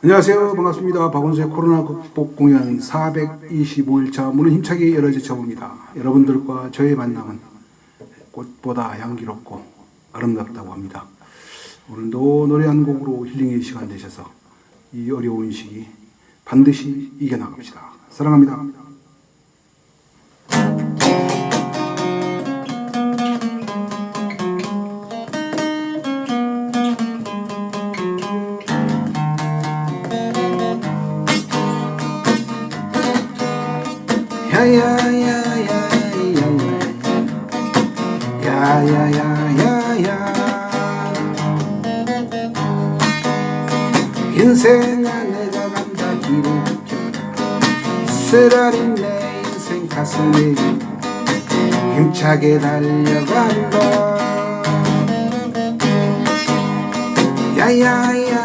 안녕하세요. 반갑습니다. 박원수의 코로나 극복 공연 425일차 문을 힘차게 열어제 쳐봅니다. 여러분들과 저의 만남은 꽃보다 향기롭고 아름답다고 합니다. 오늘도 노래 한 곡으로 힐링의 시간 되셔서 이 어려운 시기 반드시 이겨나갑시다. 사랑합니다. 야야야야야야야야야야 인생아 내가 간다 길을 비켜 쓰라린 내 인생 가슴에 힘차게 달려간다. 야야야야야야야야야야야야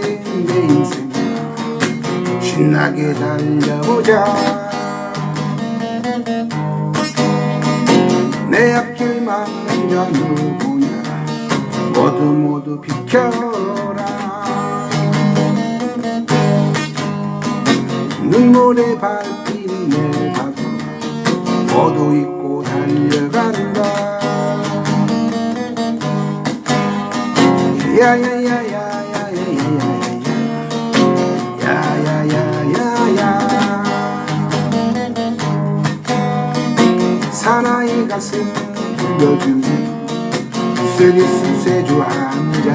내 인생. 신나게 달려보자. 내 앞길 막는 자 누구냐 모두 모두 비켜라. 눈물에 밟힌 내 가슴 모두 잊고 달려간다. 야야야야 사나이 가슴 불려주는 스리스 쇠주 한잔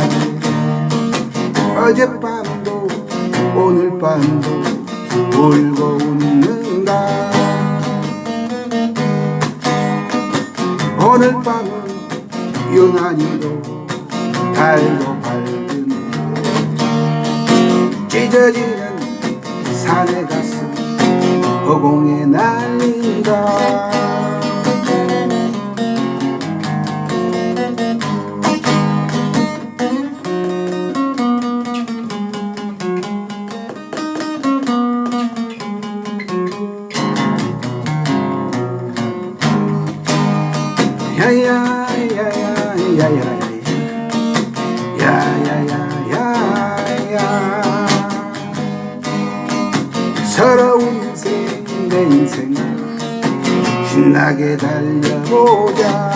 어젯밤도 오늘 밤도 울고 웃는다. 오늘 밤은 유난히도 달도 밝은 찢어지는 산의 가슴 허공에 날린다 서러운 인생 내 인생 신나게 달려보자.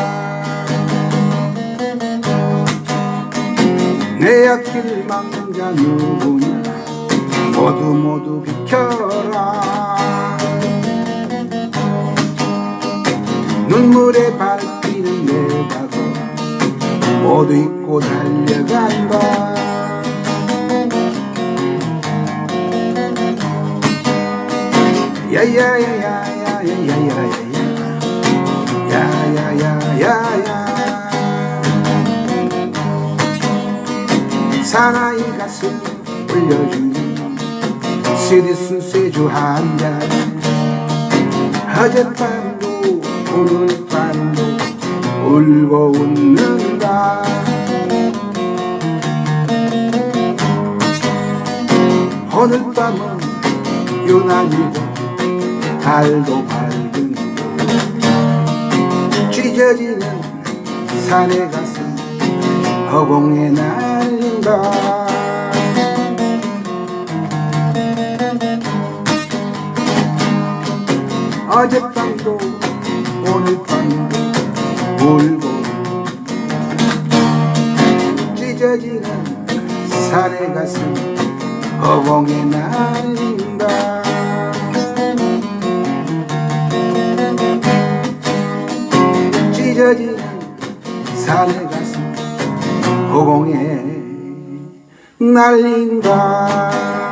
내 앞길 막는 자 누구냐? 모두 모두 비켜라. 눈물에 발 모두 잊고 달려간다 야야야야야야야야야야야 사나이 가슴 올려주는 시리스 쇠주 한잔. 어젯밤도 오늘 밤도 울고 웃는 다. 오늘 밤은 유난히도 달도 밝은 찢어지는 산의 가슴 허공에 날린다. 어젯밤도 오늘 밤도 울고 산의 가슴 허공에 날린다. 찢어지는 산의 가슴 허공에 날린다